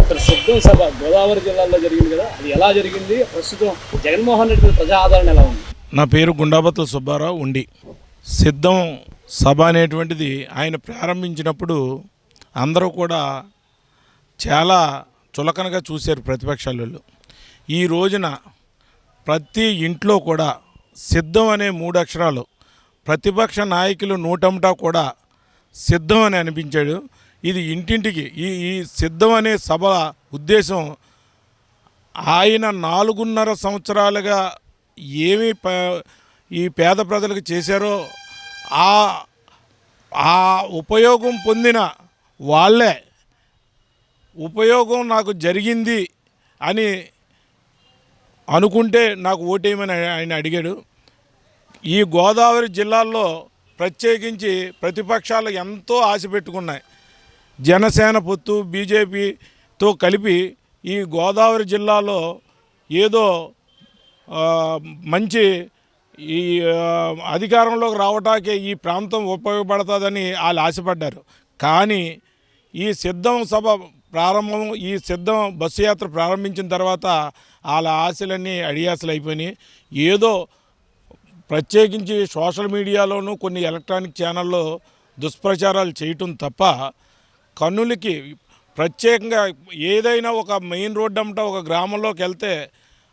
ఇక్కడ సిద్ధం సభ గోదావరి జిల్లాలో జరిగింది కదా అది ఎలా జరిగింది? ప్రస్తుతం జగన్మోహన్ రెడ్డి ప్రజా ఆదరణ ఎలా ఉంది? నా పేరు గుండాబత్తుల సుబ్బారావు ఉండి. సిద్ధం సభ అనేటువంటిది ఆయన ప్రారంభించినప్పుడు అందరూ కూడా చాలా చులకనగా చూశారు ప్రతిపక్షాలలో ఈ రోజున ప్రతి ఇంట్లో కూడా సిద్ధం అనే మూడు అక్షరాలు ప్రతిపక్ష నాయకులు నూటంటా కూడా సిద్ధం అని అనిపించాడు. ఇది ఇంటింటికి. ఈ ఈ సిద్ధం అనే సభ ఉద్దేశం ఆయన నాలుగున్నర సంవత్సరాలుగా ఏమి ఈ పేద ప్రజలకు చేశారో ఆ ఆ ఉపయోగం పొందిన వాళ్ళే ఉపయోగం నాకు జరిగింది అని అనుకుంటే నాకు ఓటేయమని ఆయన అడిగాడు. ఈ గోదావరి జిల్లాల్లో ప్రత్యేకించి ప్రతిపక్షాలు ఎంతో ఆశ పెట్టుకున్నాయి. జనసేన పొత్తు బీజేపీతో కలిపి ఈ గోదావరి జిల్లాలో ఏదో మంచి ఈ అధికారంలోకి రావటానికి ఈ ప్రాంతం ఉపయోగపడుతుందని వాళ్ళు ఆశపడ్డారు. కానీ ఈ సిద్ధం సభ ప్రారంభం ఈ సిద్ధం బస్సు యాత్ర ప్రారంభించిన తర్వాత వాళ్ళ ఆశలన్నీ అడియాసలు అయిపోయినాయి. ఏదో ప్రత్యేకించి సోషల్ మీడియాలోనూ కొన్ని ఎలక్ట్రానిక్ ఛానల్లో దుష్ప్రచారాలు చేయటం తప్ప కన్నులకి ప్రత్యేకంగా ఏదైనా ఒక మెయిన్ రోడ్డు అమ్మట ఒక గ్రామంలోకి వెళ్తే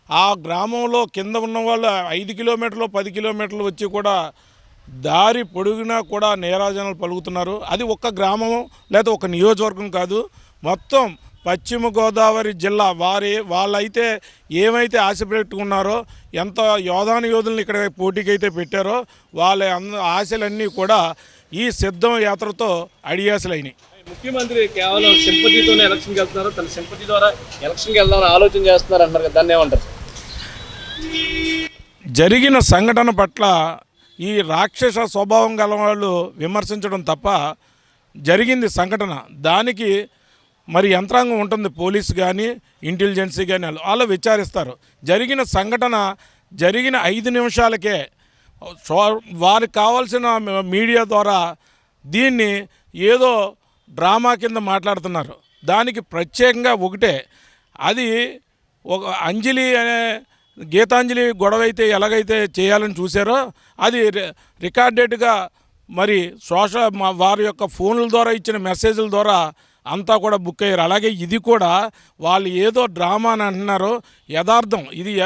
ఆ గ్రామంలో కింద ఉన్న వాళ్ళు ఐదు కిలోమీటర్లు పది కిలోమీటర్లు వచ్చి కూడా దారి పొడుగునా కూడా నేరాజనాలు పలుకుతున్నారు. అది ఒక్క గ్రామం లేదా ఒక నియోజకవర్గం కాదు. మొత్తం పశ్చిమ గోదావరి జిల్లా వారి వాళ్ళైతే ఏమైతే ఆశ పెట్టుకున్నారో ఎంత యోధాను యోధులను ఇక్కడ పోటీకి అయితే పెట్టారో వాళ్ళ ఆశలన్నీ కూడా ఈ సిద్ధం యాత్రతో అడియాసలైనాయి. ముఖ్యమంత్రి కేవలం సింపతితోనే ఎలక్షన్కి వెళ్తున్నారు తన సింపతి ద్వారా ఎలక్షన్కి వెళ్దామని ఆలోచన చేస్తున్నారు అంటారు కదా దాన్ని ఏమంటారు? జరిగిన సంఘటన పట్ల ఈ రాక్షస స్వభావం గల వాళ్ళు విమర్శించడం తప్ప జరిగింది సంఘటన. దానికి మరి యంత్రాంగం ఉంటుంది పోలీసు కానీ ఇంటెలిజెన్సీ కానీ వాళ్ళు వాళ్ళు విచారిస్తారు. జరిగిన సంఘటన జరిగిన ఐదు నిమిషాలకే వారికి కావాల్సిన మీడియా ద్వారా దీన్ని ఏదో డ్రామా కింద మాట్లాడుతున్నారు. దానికి ప్రత్యేకంగా ఒకటే అది ఒక అంజలి అనే గీతాంజలి గొడవ అయితే ఎలాగైతే చేయాలని చూశారో అది రి- రికార్డెడ్గా మరి సోషల్ వారి యొక్క ఫోన్ల ద్వారా ఇచ్చిన మెసేజ్ల ద్వారా అంతా కూడా బుక్ అయ్యారు. అలాగే ఇది కూడా వాళ్ళు ఏదో డ్రామా అని అంటున్నారు యథార్థం. ఇది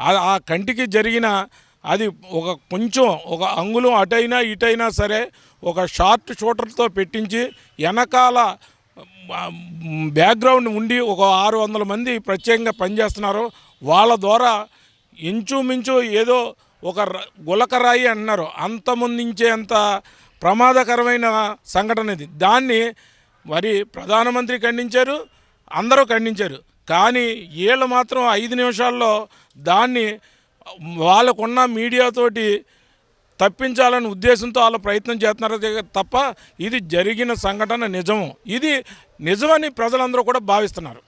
ఆ కంటికి జరిగిన అది ఒక కొంచెం ఒక అంగుళం అటైనా ఇటైనా సరే ఒక షార్ట్ షూటర్తో పెట్టించి వెనకాల బ్యాక్గ్రౌండ్ ఉండి ఒక ఆరు వందల మంది ప్రత్యేకంగా పనిచేస్తున్నారు. వాళ్ళ ద్వారా ఇంచుమించు ఏదో ఒక ర- గులకరాయి అంటున్నారు అంతమొందించేంత ప్రమాదకరమైన సంఘటన ఇది. దాన్ని మరి ప్రధానమంత్రి ఖండించారు అందరూ ఖండించారు. కానీ వీళ్ళు మాత్రం ఐదు నిమిషాల్లో దాన్ని వాళ్ళకున్న మీడియాతోటి తప్పించాలనే ఉద్దేశంతో వాళ్ళు ప్రయత్నం చేస్తున్నారు తప్ప ఇది జరిగిన సంఘటన నిజము. ఇది నిజమని ప్రజలందరూ కూడా భావిస్తున్నారు.